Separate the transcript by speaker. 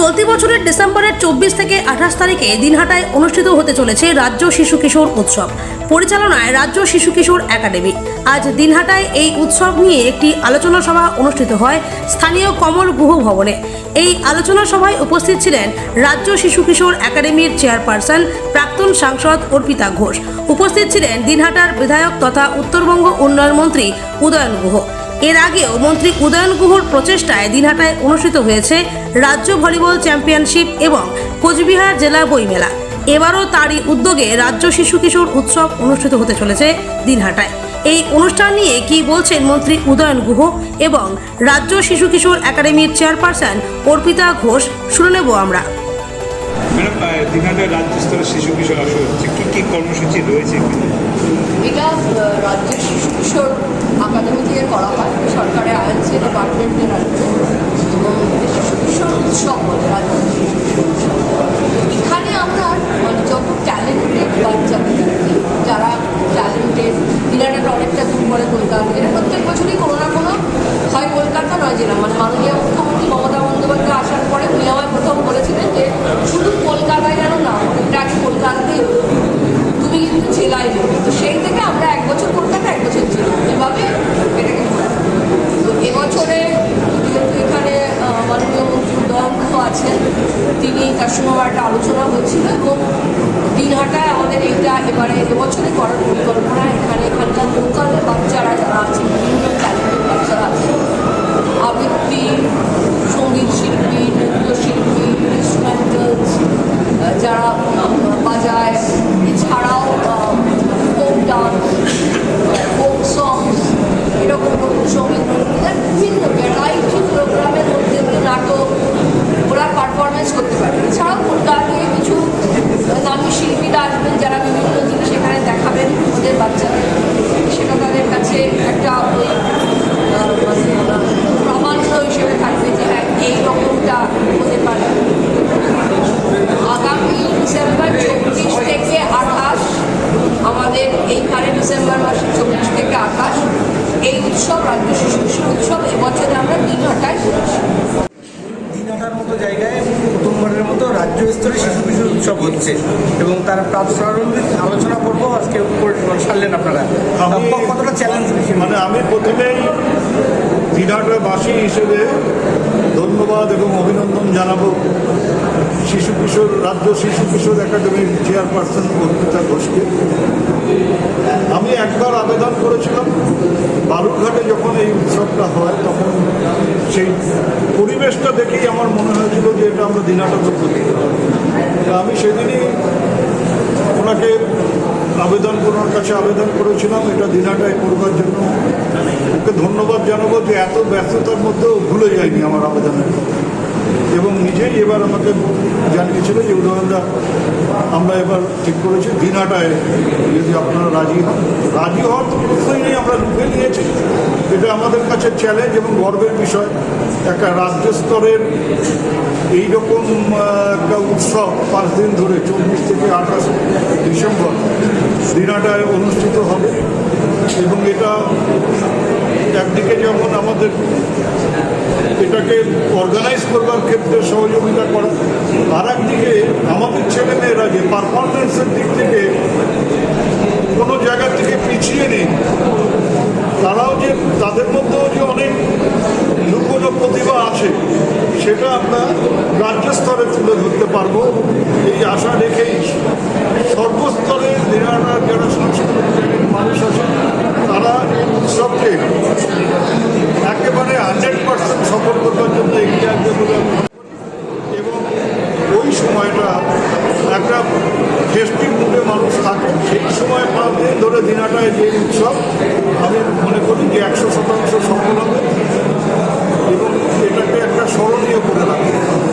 Speaker 1: চলতি বছরের ডিসেম্বরের চব্বিশ থেকে আঠাশ তারিখে দিনহাটায় অনুষ্ঠিত হতে চলেছে রাজ্য শিশু কিশোর উৎসব। পরিচালনায় রাজ্য শিশু কিশোর একাডেমি। আজ দিনহাটায় এই উৎসব নিয়ে একটি আলোচনা সভা অনুষ্ঠিত হয় স্থানীয় কমল গুহ ভবনে। এই আলোচনা সভায় উপস্থিত ছিলেন রাজ্য শিশু কিশোর একাডেমির চেয়ারপারসন প্রাক্তন সাংসদ অর্পিতা ঘোষ। উপস্থিত ছিলেন দিনহাটার বিধায়ক তথা উত্তরবঙ্গ উন্নয়ন মন্ত্রী উদয়ন গুহ। এর আগেও মন্ত্রী উদয়ন গুহর প্রচেষ্টায় দিনহাটায় অনুষ্ঠিত হয়েছে রাজ্য ভলিবল চ্যাম্পিয়নশিপ এবং কোচবিহার জেলা বইমেলা এবারও তারই উদ্যোগে রাজ্য শিশু কিশোর উৎসব অনুষ্ঠিত হতে চলেছে দিনহাটায়। এই অনুষ্ঠান নিয়ে কি বলছেন মন্ত্রী উদয়ন গুহ এবং রাজ্য শিশু কিশোর একাডেমির চেয়ারপারসন অর্পিতা ঘোষ শুনে নেব আমরা।
Speaker 2: দীঘাতে রাজ্য স্তরের শিশু কিশোর আসর হচ্ছে। কী কী কর্মসূচি রয়েছে
Speaker 3: এটা রাজ্যের শিশু কিশোর আকাদেমি থেকে করা হয়। সরকারের আইএনসি ডিপার্টমেন্টের আন্ডারে এবং এটা শিশু কিশোর উৎসব বলে রাজ্য শিশু কিশোর উৎসব এখানে আমরা মানে যত ট্যালেন্টেড বাচ্চাদের আর কি, যারা ট্যালেন্টেড দিনাটা অনেকটা দূর পরে কলকাতা এটা প্রত্যেক বছরই কোনো না কোনো হয় কলকাতা নয় জেলা মানে মাননীয় মুখ্যমন্ত্রী মমতা বন্দ্যোপাধ্যায় আসার পরে উনি আমায় প্রথম বলেছিলেন যে শুধু কলকাতায় যেন না ওটা আগে কলকাতাতেই হতো। তুমি কিন্তু জেলায় যাবে তো সেই থেকে আমরা এক বছর কলকাতা এক বছর জেলা এভাবে এটাকে করা। তো এবছরে যেহেতু এখানে আহ, মাননীয় মন্ত্রী উদয়ঙ্ক আছেন তিনি তার সময় একটা আলোচনা হয়েছিল এবং দিনহাটায় আমাদের এইটা এবারে এবছরে করার পরিকল্পনা। এখানে এখানকার লোকাল বাচ্চারা যারা আছে, বিভিন্ন ট্যালেন্টেড বাচ্চারা আছে, আবৃত্তি, সংগীত শিল্পী, নৃত্যশিল্পী ইনস্ট্রুমেন্টালস যারা বাজায়, এছাড়াও ফোক ডান্স ফোক সংস এরকম রবীন্দ্রসঙ্গীত নৃত্যের বিভিন্ন ভ্যারাইটি প্রোগ্রামের মধ্যে দিয়ে নাটক ওরা পারফরমেন্স করতে পারে এছাড়াও কলকাতা থেকে কিছু নামী শিল্পীরা আসবেন যারা বিভিন্ন জিনিস এখানে দেখাবেন ওদের বাচ্চাদের সেটা তাদের কাছে একটা ওই আহ, মানে আহ, প্রামাণ্য হিসেবে থাকবে যে হ্যাঁ এই রকমটা হতে পারে আগামী ডিসেম্বর চব্বিশ থেকে আঠাশ আমাদের মাসের চব্বিশ থেকে আঠাশ। এই উৎসব রাজ্য শিশু কিশোর উৎসব এবছরে আমরা দিন হটায় করেছি
Speaker 4: মতো জায়গায় প্রথমবারের মতো রাজ্য স্তরে শিশু কিশোর উৎসব হচ্ছে এবং তার প্রাত- প্রারম্ভিক আলোচনা করব। আজকে সারলেন আপনারা। কতটা চ্যালেঞ্জ
Speaker 2: মানে আমি প্রথমেই দিঘাটাবাসী হিসেবে ধন্যবাদ এবং অভিনন্দন জানাব। শিশু কিশোর, রাজ্য শিশু কিশোর একাডেমির চেয়ারপারসন অর্পিতা ঘোষকে। আমি একবার আবেদন করেছিলাম, বালুরঘাটে যখন এই উৎসবটা হয়, তখন সেই পরিবেশটা দেখেই আমার মনে হয়েছিল যে এটা আমরা দিনাটা করতে আমি সেদিনই ওনাকে আবেদন, ওনার কাছে আবেদন করেছিলাম, এটা দিনাটায় করবার জন্য। ওকে ধন্যবাদ জানাব যে এত ব্যস্ততার মধ্যেও ভুলে যায়নি আমার আবেদনের কথা। এবং এবার আমাকে জানিয়েছিল যে উদয়নদা, আমরা এবার ঠিক করেছি। দিনাটায় যদি আপনারা রাজি হন, রাজি হওয়ার তো প্রশ্নই নেই আমরা লুকে নিয়েছি। এটা আমাদের কাছে চ্যালেঞ্জ এবং গর্বের বিষয়। একটা রাজ্য স্তরের এইরকম একটা উৎসব পাঁচ দিন ধরে, চব্বিশ থেকে আঠাশ ডিসেম্বর দিনাটায় অনুষ্ঠিত হবে। এবং এটা একদিকে যেমন আমাদের এটাকে অর্গানাইজ করবার ক্ষেত্রে সহযোগিতা করা। আর একদিকে আমাদের ছেলে ছেলেমেয়েরা যে পারফরমেন্সের দিক থেকে কোনো জায়গা থেকে পিছিয়ে নেই, তারাও যে তাদের মধ্যেও যে অনেক লুকোনো প্রতিভা আছে, সেটা আমরা রাজ্য স্তরে তুলে ধরতে পারব। এই আশা রেখেই সর্বস্তরে দিনাটার যারা সাংস্কৃতিক মানুষ আছে তারা এই উৎসবকে একেবারে হান্ড্রেড পার্সেন্ট সফল করবার জন্য এগিয়ে আসবে বলে আমি মনে করি। এবং ওই সময়টা একটা ফেস্টিভ মুডে মানুষ থাকে সেই সময় পাঁচ দিন ধরে দিনাটায় যে উৎসব। আমি মনে করি যে একশো শতাংশ সফল হবে এবং এটাকে একটা স্মরণীয় করে রাখবে।